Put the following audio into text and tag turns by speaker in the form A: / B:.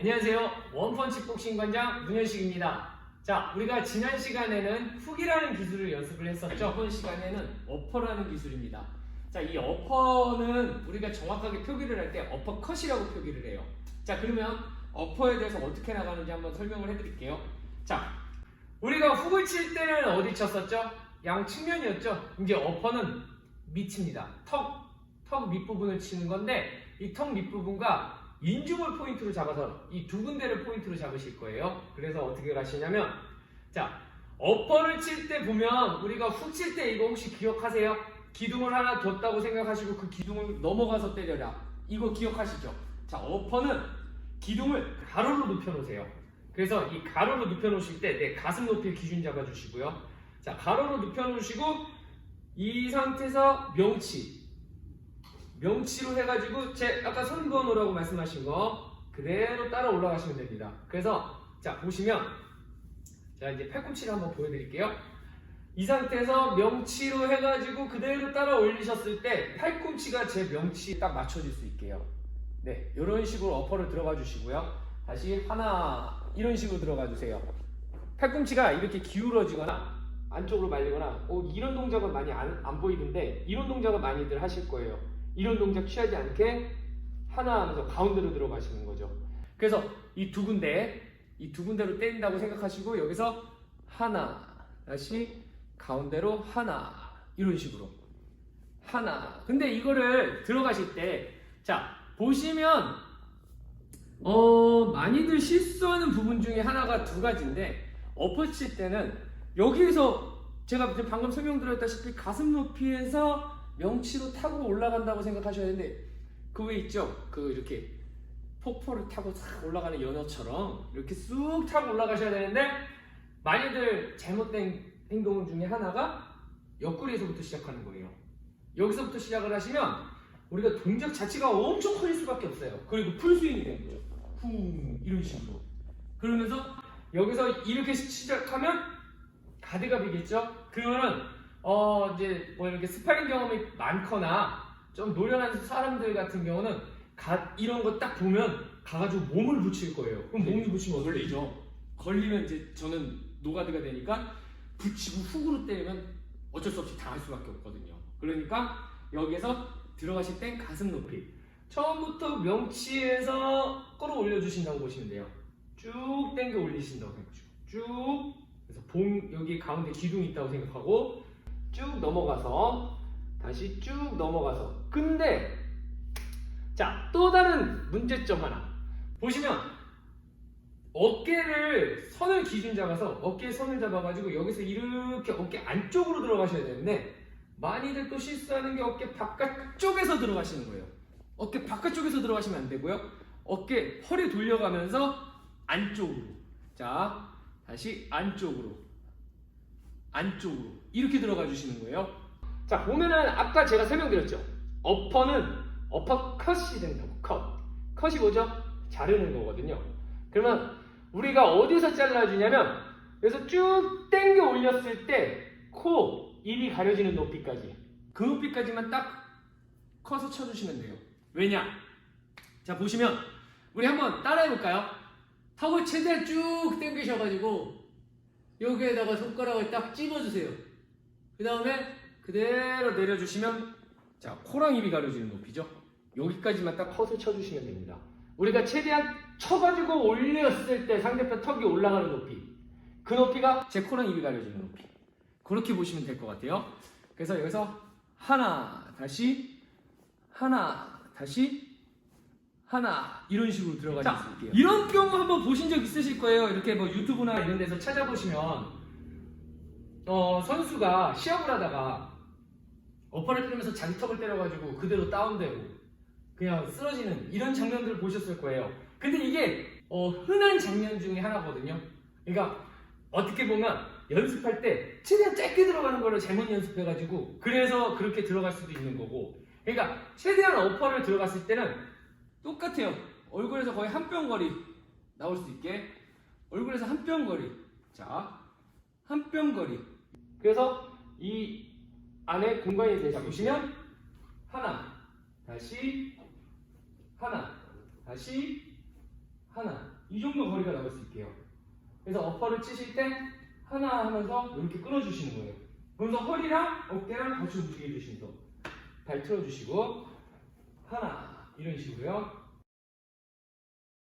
A: 안녕하세요. 원펀치 복싱 관장 문현식입니다. 자, 우리가 지난 시간에는 훅이라는 기술을 연습을 했었죠. 이번 시간에는 어퍼라는 기술입니다. 자, 이 어퍼는 우리가 정확하게 표기를 할 때 어퍼컷이라고 표기를 해요. 자, 그러면 어퍼에 대해서 어떻게 나가는지 한번 설명을 해드릴게요. 자, 우리가 훅을 칠 때는 어디 쳤었죠? 양 측면이었죠. 이제 어퍼는 밑입니다. 턱, 턱 밑부분을 치는 건데 이 턱 밑부분과 인중을 포인트로 잡아서 이 두 군데를 포인트로 잡으실 거예요. 그래서 어떻게 가시냐면 자 어퍼를 칠 때 보면 우리가 훅 칠 때 이거 혹시 기억하세요? 기둥을 하나 뒀다고 생각하시고 그 기둥을 넘어가서 때려라. 이거 기억하시죠? 자 어퍼는 기둥을 가로로 눕혀 놓으세요. 그래서 이 가로로 눕혀 놓으실 때 내 가슴 높이를 기준 잡아 주시고요. 자 가로로 눕혀 놓으시고 이 상태에서 명치 명치로 해가지고 제 아까 손 그어놓으라고 말씀하신 거 그대로 따라 올라가시면 됩니다. 그래서 자 보시면 자 이제 팔꿈치를 한번 보여드릴게요. 이 상태에서 명치로 해가지고 그대로 따라 올리셨을 때 팔꿈치가 제 명치에 딱 맞춰질 수 있게요. 네, 이런 식으로 어퍼를 들어가 주시고요. 다시 하나 이런 식으로 들어가 주세요. 팔꿈치가 이렇게 기울어지거나 안쪽으로 말리거나 어, 이런 동작은 많이 안, 안 보이는데 이런 동작은 많이들 하실 거예요. 이런 동작 취하지 않게 하나 하면서 가운데로 들어가시는 거죠. 그래서 이 두 군데, 이 두 군데로 때린다고 생각하시고 여기서 하나, 다시 가운데로 하나 이런 식으로 하나. 근데 이거를 들어가실 때, 자 보시면 어 많이들 실수하는 부분 중에 하나가 두 가지인데 엎어 칠 때는 여기에서 제가 방금 설명드렸다시피 가슴 높이에서 명치로 타고 올라간다고 생각하셔야 되는데 그 왜 있죠? 그 이렇게 폭포를 타고 싹 올라가는 연어처럼 이렇게 쑥 타고 올라가셔야 되는데 많이들 잘못된 행동 중에 하나가 옆구리에서부터 시작하는 거예요. 여기서부터 시작을 하시면 우리가 동작 자체가 엄청 커질 수밖에 없어요. 그리고 풀스윙이 되는 거예요. 후 이런 식으로. 그러면서 여기서 이렇게 시작하면 가드갑이겠죠. 그러면은 어 이제 뭐 이렇게 스파링 경험이 많거나 좀 노련한 사람들 같은 경우는 가, 이런 거 딱 보면 가가지고 몸을 붙일 거예요. 그럼 몸이 붙이면 어떨 걸리죠? 걸리면 이제 저는 노가드가 되니까 붙이고 훅으로 때리면 어쩔 수 없이 당할 수밖에 없거든요. 그러니까 여기에서 들어가실 땐 가슴 높이. 처음부터 명치에서 끌어올려 주신다고 보시면 돼요. 쭉 당겨 올리신다고 생각하시고 쭉 그래서 봉 여기 가운데 기둥이 있다고 생각하고 쭉 넘어가서 다시 쭉 넘어가서 근데 자 또 다른 문제점 하나 보시면 어깨를 선을 기준 잡아서 어깨에 선을 잡아가지고 여기서 이렇게 어깨 안쪽으로 들어가셔야 되는데 많이들 또 실수하는 게 어깨 바깥쪽에서 들어가시는 거예요. 어깨 바깥쪽에서 들어가시면 안 되고요. 어깨 허리 돌려가면서 안쪽으로. 자, 다시 안쪽으로. 안쪽으로. 이렇게 들어가 주시는 거예요. 자, 보면은 아까 제가 설명드렸죠. 어퍼는 어퍼 컷이 된다고. 컷. 컷이 뭐죠? 자르는 거거든요. 그러면 우리가 어디서 잘라주냐면 여기서 쭉 당겨 올렸을 때 코, 입이 가려지는 높이까지 그 높이까지만 딱 커서 쳐주시면 돼요. 왜냐? 자 보시면 우리 한번 따라해볼까요? 턱을 최대한 쭉 당기셔가지고 여기에다가 손가락을 딱 찝어주세요. 그 다음에 그대로 내려주시면 자 코랑 입이 가려지는 높이죠. 여기까지만 딱 커서 쳐주시면 됩니다. 우리가 최대한 쳐가지고 올렸을 때 상대편 턱이 올라가는 높이 그 높이가 제 코랑 입이 가려지는 높이 그렇게 보시면 될 것 같아요. 그래서 여기서 하나 다시 하나 다시 하나 이런 식으로 들어가실 수 있게요. 이런 경우 한번 보신 적 있으실 거예요. 이렇게 뭐 유튜브나 이런 데서 찾아보시면 어, 선수가 시합을 하다가 어퍼를 때리면서 자기 턱을 때려가지고 그대로 다운되고 그냥 쓰러지는 이런 장면들을 보셨을 거예요. 근데 이게 어, 흔한 장면 중에 하나거든요. 그러니까 어떻게 보면 연습할 때 최대한 짧게 들어가는 거를 잘못 연습해가지고 그래서 그렇게 들어갈 수도 있는 거고 그러니까 최대한 어퍼를 들어갔을 때는 똑같아요. 얼굴에서 거의 한 뼘 거리 나올 수 있게 얼굴에서 한 뼘 거리 자, 한 뼘 거리 그래서 이 안에 공간이 되자 보시면 하나 다시 하나 다시 하나 이 정도 거리가 나올 수 있게요. 그래서 어퍼를 치실 때 하나 하면서 이렇게 끊어주시는 거예요. 그러면서 허리랑 어깨랑 같이 움직여 주시면서 발 틀어주시고 하나 이런 식으로요.